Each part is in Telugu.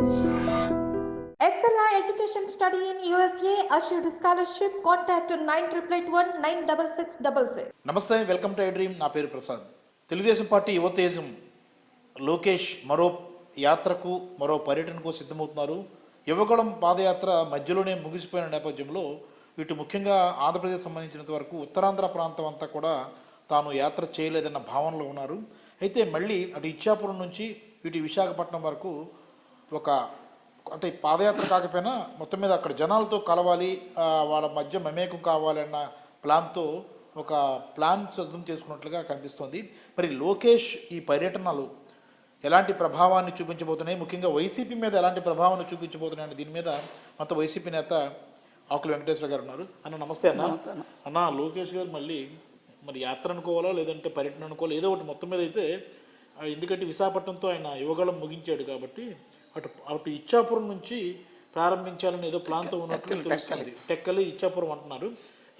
Excella Education Study in USA assured scholarship. Contact 9881 96666. నమస్తే వెల్కమ్ టు ఐ డ్రీమ్ నా పేరు ప్రసాద్ తెలుగుదేశం పార్టీ యువతేజం లోకేష్ మరో యాత్రకు మరో పర్యటనకు సిద్ధమవుతున్నారు యువగడం పాదయాత్ర మధ్యలోనే ముగిసిపోయిన నేపథ్యంలో ఇటు ముఖ్యంగా ఆంధ్రప్రదేశ్ సంబంధించినంత వరకు ఉత్తరాంధ్ర ప్రాంతం అంతా కూడా తాను యాత్ర చేయలేదన్న భావనలో ఉన్నారు అయితే మళ్ళీ అటు ఇచ్చాపురం నుంచి ఇటు విశాఖపట్నం వరకు ఒక అంటే పాదయాత్ర కాకపోయినా మొత్తం మీద అక్కడ జనాలతో కలవాలి వాళ్ళ మధ్య మమేకం కావాలి అన్న ప్లాన్తో ఒక ప్లాన్ సిద్ధం చేసుకున్నట్లుగా కనిపిస్తోంది. మరి లోకేష్ ఈ పర్యటనలు ఎలాంటి ప్రభావాన్ని చూపించబోతున్నాయి? ముఖ్యంగా వైసీపీ మీద ఎలాంటి ప్రభావాన్ని చూపించబోతున్నాయని దీని మీద మొత్తం వైసీపీ నేత ఆకుల వెంకటేశ్వర గారు ఉన్నారు. అన్న నమస్తే అన్న. అన్న. లోకేష్ గారు మళ్ళీ మరి యాత్ర అనుకోవాలా లేదంటే పర్యటన అనుకోవాలా? ఏదో ఒకటి మొత్తం మీద అయితే ఎందుకంటే విశాఖపట్నంతో ఆయన యువగళం ముగించాడు కాబట్టి అటు అటు ఇచ్చాపురం నుంచి ప్రారంభించాలని ఏదో ప్లాన్తో ఉన్నట్లు తెలుస్తుంది. టెక్కలి. ఇచ్చాపురం అంటున్నారు.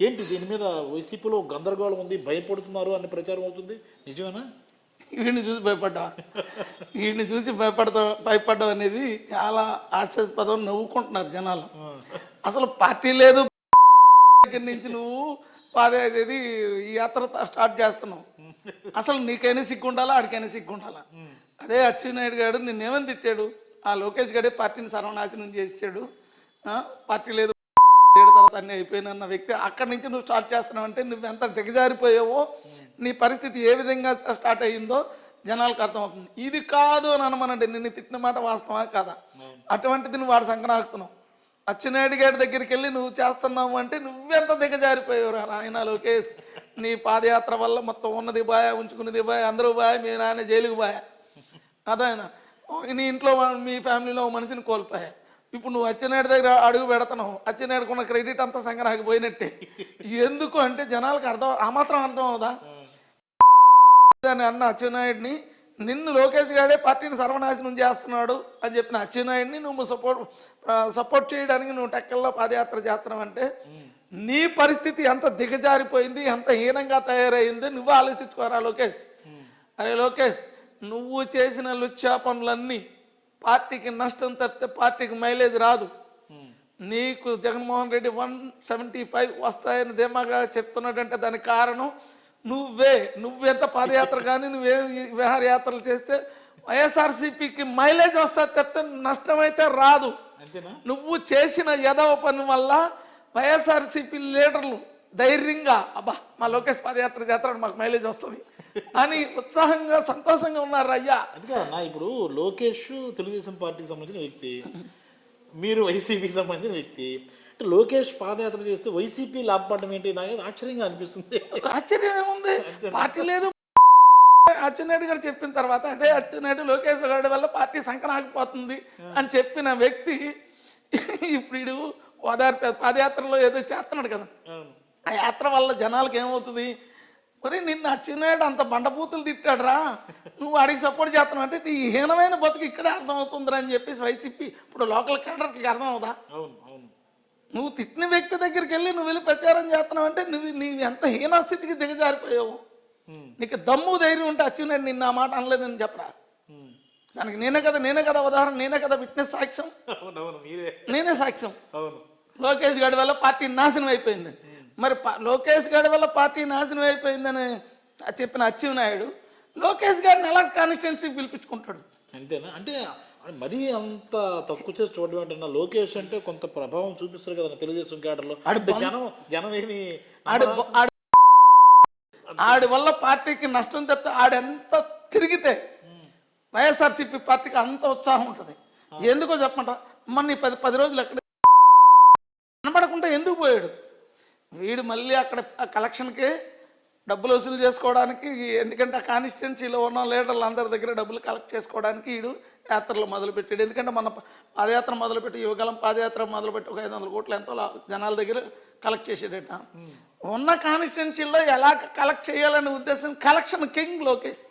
ఏంటి దీని మీద వైసీపీలో గందరగోళం ఉంది భయపడుతున్నారు అనే ప్రచారం అవుతుంది? నిజమేనా? వీడిని చూసి భయపడ్డా? వీడిని చూసి భయపడతా భయపడడం అనేది చాలా హాస్యాస్పదం నవ్వుకుంటున్నారు జనాలు. అసలు పార్టీ లేదు దగ్గర నుంచి నువ్వు పాదే ఇది ఈ యాత్ర స్టార్ట్ చేస్తున్నావు. అసలు నీకైనా సిగ్గుండాలా ఆడికైనా సిగ్గుండాలా? అదే అచ్చెన్నాయుడు గారు నిన్నేమని తిట్టాడు? ఆ లోకేష్ గడే పార్టీని సర్వనాశనం చేసాడు పార్టీ లేదు ఏడు తర్వాత అన్నీ అయిపోయినన్న వ్యక్తి. అక్కడి నుంచి నువ్వు స్టార్ట్ చేస్తున్నావు అంటే నువ్వు ఎంత దిగజారిపోయావో నీ పరిస్థితి ఏ విధంగా స్టార్ట్ అయ్యిందో జనాలకు అర్థమవుతుంది. ఇది కాదు అని అనమనండి. నిన్ను తిట్టిన మాట వాస్తవా కాదా? అటువంటిది నువ్వు వాడు సంకనాకుతున్నావు అచ్చినాయుడు గారి దగ్గరికి వెళ్ళి నువ్వు చేస్తున్నావు అంటే నువ్వెంత దిగజారిపోయావు రా లోకేష్? నీ పాదయాత్ర వల్ల మొత్తం ఉన్నది బాయ ఉంచుకున్నది బాయ అందరూ బాయ మీ నాయన జైలుకు బాయ. అదైనా నీ ఇంట్లో మీ ఫ్యామిలీలో మనిషిని కోల్పోయా. ఇప్పుడు నువ్వు అచ్చెన్నాయుడు దగ్గర అడుగు పెడతావు అచ్చెన్నాయుడుకున్న క్రెడిట్ అంతా సంగనాకి పోయినట్టే. ఎందుకు అంటే జనాలకు అర్థం ఆ మాత్రం అర్థం అవుదా? అని అన్న అచ్చెన్నాయుడిని నిన్ను లోకేష్ గాడే పార్టీని సర్వనాశనం చేస్తున్నాడు అని చెప్పిన అచ్చెన్నాయుడిని నువ్వు సపోర్ట్ సపోర్ట్ చేయడానికి నువ్వు టెక్కల్లో పాదయాత్ర చేస్తున్నావు అంటే నీ పరిస్థితి ఎంత దిగజారిపోయింది ఎంత హీనంగా తయారైంది నువ్వు ఆలోచించుకోరా లోకేష్. అరే లోకేష్ నువ్వు చేసిన లుచ్చా పనులన్నీ పార్టీకి నష్టం తప్పితే పార్టీకి మైలేజ్ రాదు. నీకు Jaganmohan Reddy one seventy five వస్తాయని ధీమాగా చెప్తున్నాడంటే దానికి కారణం నువ్వే. నువ్వెంత పాదయాత్ర కానీ నువ్వే విహారయాత్రలు చేస్తే వైఎస్ఆర్సీపీకి మైలేజ్ వస్తా తప్పితే నష్టమైతే రాదు. నువ్వు చేసిన యదవ పని వల్ల వైఎస్ఆర్సీపీ లీడర్లు ధైర్యంగా అబ్బా మా లోకేష్ పాదయాత్ర చేస్తాడు మాకు మైలేజ్ వస్తుంది. అని ఉత్సాహంగా సంతోషంగా ఉన్నారు అయ్యా? అది కాదన్నా ఇప్పుడు లోకేష్ తెలుగుదేశం పార్టీకి సంబంధించిన వ్యక్తి మీరు వైసీపీకి సంబంధించిన వ్యక్తి అంటే లోకేష్ పాదయాత్ర చేస్తే వైసీపీ లాభపడడం ఏంటి? నాకు ఆశ్చర్యంగా అనిపిస్తుంది. ఆశ్చర్యం ఏముంది? పార్టీ లేదు. అచ్చెన్నాయుడు గారు చెప్పిన తర్వాత అదే అచ్చెన్నాయుడు లోకేష్ గారి వల్ల పార్టీ సంకనాగిపోతుంది అని చెప్పిన వ్యక్తి ఇప్పుడు ఓదార్పు పాదయాత్రలో ఏదో చేస్తున్నాడు కదా. ఆ యాత్ర వల్ల జనాలకు ఏమవుతుంది? మరి నిన్ను అచ్చెన్నాయుడు అంత బండబూతులు తిట్టాడురా. నువ్వు అడిగి సపోర్ట్ చేస్తున్నావు అంటే నీ హీనమైన బతుకు ఇక్కడే అర్థమవుతుందిరా అని చెప్పేసి వైసీపీ ఇప్పుడు లోకల్ కేడర్కి అర్థం అవుదా అవును అవును. నువ్వు తిట్టిన వ్యక్తి దగ్గరికి వెళ్ళి నువ్వు వెళ్ళి ప్రచారం చేస్తున్నావు అంటే నువ్వు నీ ఎంత హీనస్థితికి దిగజారిపోయావు? నీకు దమ్ము ధైర్యం ఉంటే అచ్చున్నాడు నిన్న ఆ మాట అనలేదని చెప్పరా. దానికి నేనే కదా నేనే కదా ఉదాహరణ నేనే కదా విట్నెస్ సాక్ష్యం? నేనే సాక్ష్యం. లోకేష్ గారి వల్ల పార్టీ నాశనం అయిపోయింది. మరి లోకేష్ గారి వల్ల పార్టీ నాశనం అయిపోయిందని చెప్పిన అచ్చెన్నాయుడు లోకేష్ గారిని ఎలా కాన్స్టిట్యున్సీ పిలిపించుకుంటాడు? అంతేనా? అంటే మరీ అంత తక్కువ చేసి చూడడం ఏంటన్నా లోకేష్ అంటే కొంత ప్రభావం చూపిస్తారు కదా తెలుగుదేశం అంటే జనం జనం ఏమి ఆడు వల్ల పార్టీకి నష్టం తప్పితే ఆడెంత తిరిగితే వైఎస్ఆర్సీపీ పార్టీకి అంత ఉత్సాహం ఉంటుంది. ఎందుకో చెప్పమంట మొన్న ఈ పది పది రోజులు ఎక్కడ కనపడకుండా ఎందుకు పోయాడు? వీడు మళ్ళీ అక్కడ కలెక్షన్కి డబ్బులు వసూలు చేసుకోవడానికి ఎందుకంటే ఆ కాన్స్టిట్యున్సీలో ఉన్న లీడర్లు అందరి దగ్గర డబ్బులు కలెక్ట్ చేసుకోవడానికి వీడు యాత్రలు మొదలుపెట్టాడు. ఎందుకంటే మన పాదయాత్ర మొదలుపెట్టి యువగలం పాదయాత్ర మొదలుపెట్టి ఒక ఐదు వందల కోట్లు ఎంతో జనాల దగ్గర కలెక్ట్ చేసేటట ఉన్న కాన్స్టిట్యున్సీలో ఎలా కలెక్ట్ చేయాలనే ఉద్దేశం కలెక్షన్ కింగ్ లోకేష్.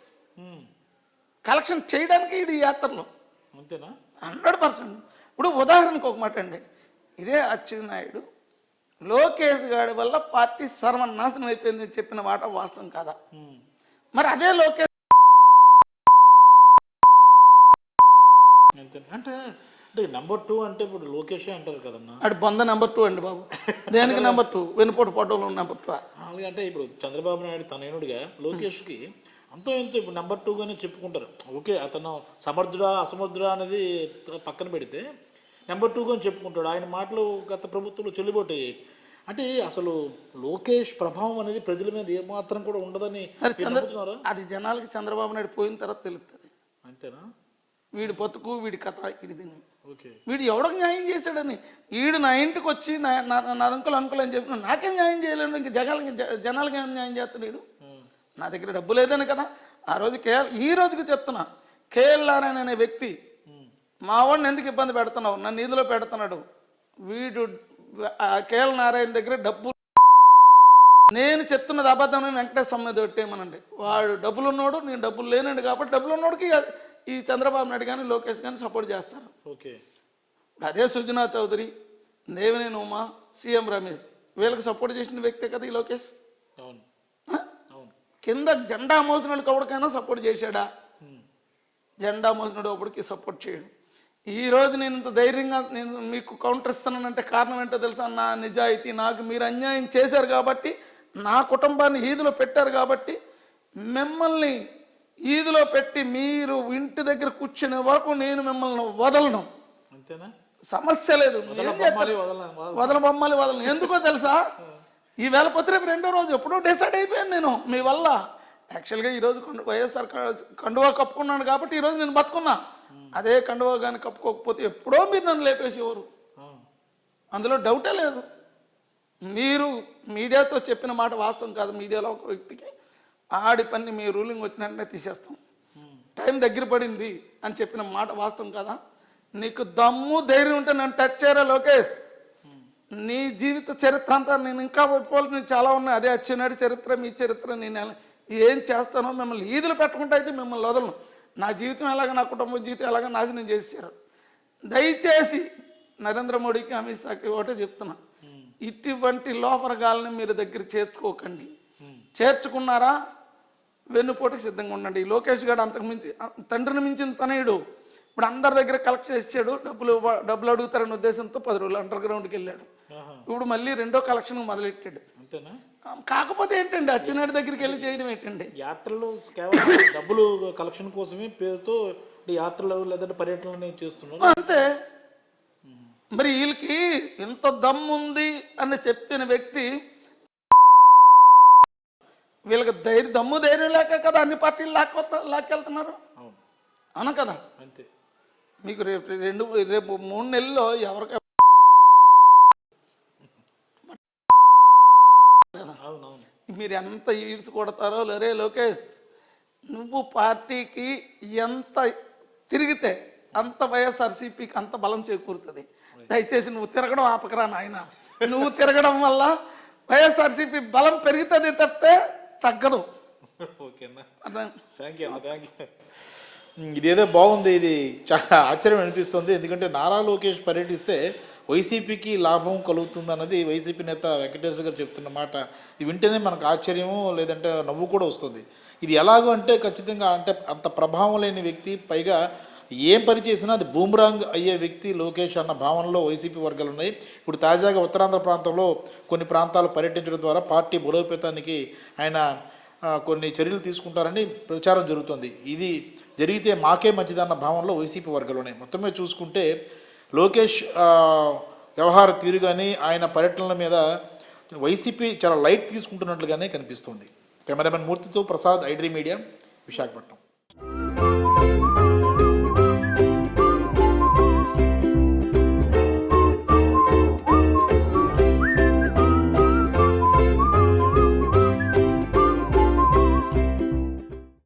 కలెక్షన్ చేయడానికి వీడు ఈ యాత్రలో. అంతేనా? Hundred percent. ఇప్పుడు ఉదాహరణకు ఒక మాట అండి ఇదే అచ్చెన్నాయుడు లోకేష్ గారి వల్ల పార్టీ సర్వనాశనం అయిపోయిందని చెప్పిన మాట వాస్తవం కాదా. మరి అదే లోకేష్ అంటే అంటే నెంబర్ టూ అంటే ఇప్పుడు లోకేష్ అంటారు కదన్నా? అటు బొంద నెంబర్ టూ అండి బాబు. దేనికి నెంబర్ టూ వెనుపోటు ఫోటోలో నెంబర్ టూ అలాగే అంటే ఇప్పుడు చంద్రబాబు నాయుడు తనయునుడిగా లోకేష్కి అంతో ఎంతో ఇప్పుడు నెంబర్ టూగానే చెప్పుకుంటారు. ఓకే అతను సమర్థుడా అసమర్థుడా అనేది పక్కన పెడితే నెంబర్ టూగా చెప్పుకుంటాడు. ఆయన మాటలు గత ప్రభుత్వంలో చెల్లుబాటు అయ్యాయి. అంటే అసలు లోకేష్ ప్రభావం అనేది ప్రజల మీద ఏమాత్రం కూడా ఉండదని అది జనాలకి చంద్రబాబు నాయుడు పోయిన తర్వాత తెలుస్తుంది అంతేనా? వీడి బతుకు వీడి కథ వీడి దీన్ని ఓకే. వీడు ఎవడో న్యాయం చేశాడని? వీడు నా ఇంటికి వచ్చి నా నా- అంకుల్ అంకుల్ అని చెప్పిన నాకేం న్యాయం చేయలేడు ఇంక జనాలకి జనాలకి ఏం న్యాయం చేస్తాడు వీడు? నా దగ్గర డబ్బు లేదని కదా. ఆ రోజు కేఎల్ ఈ రోజుకి చెప్తున్నా కేఎల్ నారాయణ అనే వ్యక్తి మా వాడిని ఎందుకు ఇబ్బంది పెడుతున్నావు? నన్ను నిధిలో పెడుతున్నాడు. వీడు కేఎల్ నారాయణ దగ్గర డబ్బు నేను చెప్తున్నది అబద్ధం అని వెంకటేశ్వర మీద పెట్టేయమనండి వాడు డబ్బులు ఉన్నాడు నేను డబ్బులు లేనండి కాబట్టి డబ్బులు ఉన్నోడికి ఈ చంద్రబాబు నాయుడు కానీ లోకేష్ కానీ సపోర్ట్ చేస్తారు. ఓకే. అదే సుజనా చౌదరి దేవినేని ఉమా సీఎం రమేష్ వీళ్ళకి సపోర్ట్ చేసిన వ్యక్తే కదా ఈ లోకేష్? అవును. కింద జెండా మోసిన వాళ్ళకి ఎవరికైనా సపోర్ట్ చేశాడా. జెండా మోసినడు ఒకడికి సపోర్ట్ చేయడు. ఈ రోజు నేను ఇంత ధైర్యంగా నేను మీకు కౌంటర్ ఇస్తున్నానంటే కారణం ఏంటో తెలుసా? నా నిజాయితీ నాకు మీరు అన్యాయం చేశారు కాబట్టి నా కుటుంబాన్ని ఈదులో పెట్టారు కాబట్టి మిమ్మల్ని ఈదులో పెట్టి మీరు ఇంటి దగ్గర కూర్చునే వరకు నేను మిమ్మల్ని వదలను. అంతేనా? సమస్య లేదు. వదల ఏం చేస్తారు? బొమ్మాలి వదల వదల- వదల బొమ్మలు వదలను. ఎందుకో తెలుసా? ఈ వేళ పొత్తి రేపు రెండో రోజు ఎప్పుడో డిసైడ్ అయిపోయాను నేను. మీ వల్ల. యాక్చువల్గా ఈరోజు కండు వైఎస్ఆర్ కండువా కప్పుకున్నాను కాబట్టి ఈరోజు నేను బతుకున్నా. అదే కండువా కానీ కప్పుకోకపోతే ఎప్పుడో మీరు నన్ను లేపేసేవారు. అందులో డౌటే లేదు. మీరు మీడియాతో చెప్పిన మాట వాస్తవం కాదు. మీడియాలో ఒక వ్యక్తికి ఆడి పని మీ రూలింగ్ వచ్చిన వెంటనే తీసేస్తాం. టైం దగ్గర పడింది అని చెప్పిన మాట వాస్తవం కదా? నీకు దమ్ము ధైర్యం ఉంటే నన్ను టచ్ చేయరా లోకేష్? నీ జీవిత చరిత్ర అంతా నేను ఇంకా ఒప్పుకోవాల్సిన చాలా ఉన్నాయి. అదే అచ్చినాడు చరిత్ర మీ చరిత్ర నేను ఏం చేస్తానో మిమ్మల్ని ఈదులు పెట్టకుండా అయితే మిమ్మల్ని వదలను. నా జీవితం ఎలాగ నా కుటుంబ జీవితం ఎలాగ నాశనం చేశారు? దయచేసి నరేంద్ర మోడీకి అమిత్ షాకి ఒకటే చెప్తున్నా. ఇటువంటి లోపరగాలని మీరు దగ్గర చేర్చుకోకండి. చేర్చుకున్నారా? వెన్నుపోటుకి సిద్ధంగా ఉండండి. లోకేష్ గారు అంతకు మించి తండ్రిని మించిన తనయుడు. ఇప్పుడు అందరి దగ్గర కలెక్ట్ చేసాడు. డబ్బులు డబ్బులు అడుగుతారనే ఉద్దేశంతో పది రోజులు అండర్ గ్రౌండ్కి వెళ్ళాడు. ఇప్పుడు మళ్ళీ రెండో కలెక్షన్ మొదలెట్టాడు. కాకపోతే ఏంటండి అచ్చినాడి దగ్గరికి వెళ్ళి చేయడం ఏంటండి? యాత్రలు కేవలం డబ్బులు కలెక్షన్ కోసమే పేరుతో యాత్రలు లేదంటే పర్యటనలు చేస్తున్నారు. అంతే. మరి వీళ్ళకి ఎంత దమ్ముంది అని చెప్పిన వ్యక్తి వీళ్ళకి ధైర్య దమ్ము ధైర్యం లేక కదా అన్ని పార్టీలు లాక్కొ లాక్కెళ్తున్నారు? అవును. అవును కదా? అంతే. మీకు రేపు రెండు రేపు మూడు నెలల్లో ఎవరికి అవును అవును మీరు ఎంత ఈడ్చి కొడతారో లేరే లోకేష్ నువ్వు పార్టీకి ఎంత తిరిగితే అంత వైఎస్ఆర్సీపీకి అంత బలం చేకూరుతుంది. దయచేసి నువ్వు తిరగడం ఆపకరా నాయన. నువ్వు తిరగడం వల్ల వైఎస్ఆర్సీపీ బలం పెరుగుతుంది తప్పితే తగ్గదు. ఇదేదో బాగుంది ఇది చాలా ఆశ్చర్యం అనిపిస్తుంది. ఎందుకంటే నారా లోకేష్ పర్యటిస్తే వైసీపీకి లాభం కలుగుతుంది అన్నది వైసీపీ నేత వెంకటేశ్వర గారు చెప్తున్న మాట. ఇది వింటేనే మనకు ఆశ్చర్యము లేదంటే నవ్వు కూడా వస్తుంది. ఇది ఎలాగో అంటే ఖచ్చితంగా అంటే అంత ప్రభావం లేని వ్యక్తి పైగా ఏం పని చేసినా అది బూమ్రాంగ్ అయ్యే వ్యక్తి లోకేష్ అన్న భావనలో వైసీపీ వర్గాలు ఉన్నాయి. ఇప్పుడు తాజాగా ఉత్తరాంధ్ర ప్రాంతంలో కొన్ని ప్రాంతాలు పర్యటించడం ద్వారా పార్టీ బలోపేతానికి ఆయన కొన్ని చర్యలు తీసుకుంటారని ప్రచారం జరుగుతుంది. ఇది జరిగితే మాకే మంచిదన్న భావనలో వైసీపీ వర్గాలు ఉన్నాయి. మొత్తమే చూసుకుంటే లోకేష్ వ్యవహార తీరు కానీ ఆయన పర్యటనల మీద వైసీపీ చాలా లైట్ తీసుకుంటున్నట్లుగానే కనిపిస్తుంది. కెమెరామెన్ మూర్తితో ప్రసాద్ ఐడ్రీ మీడియా విశాఖపట్నం.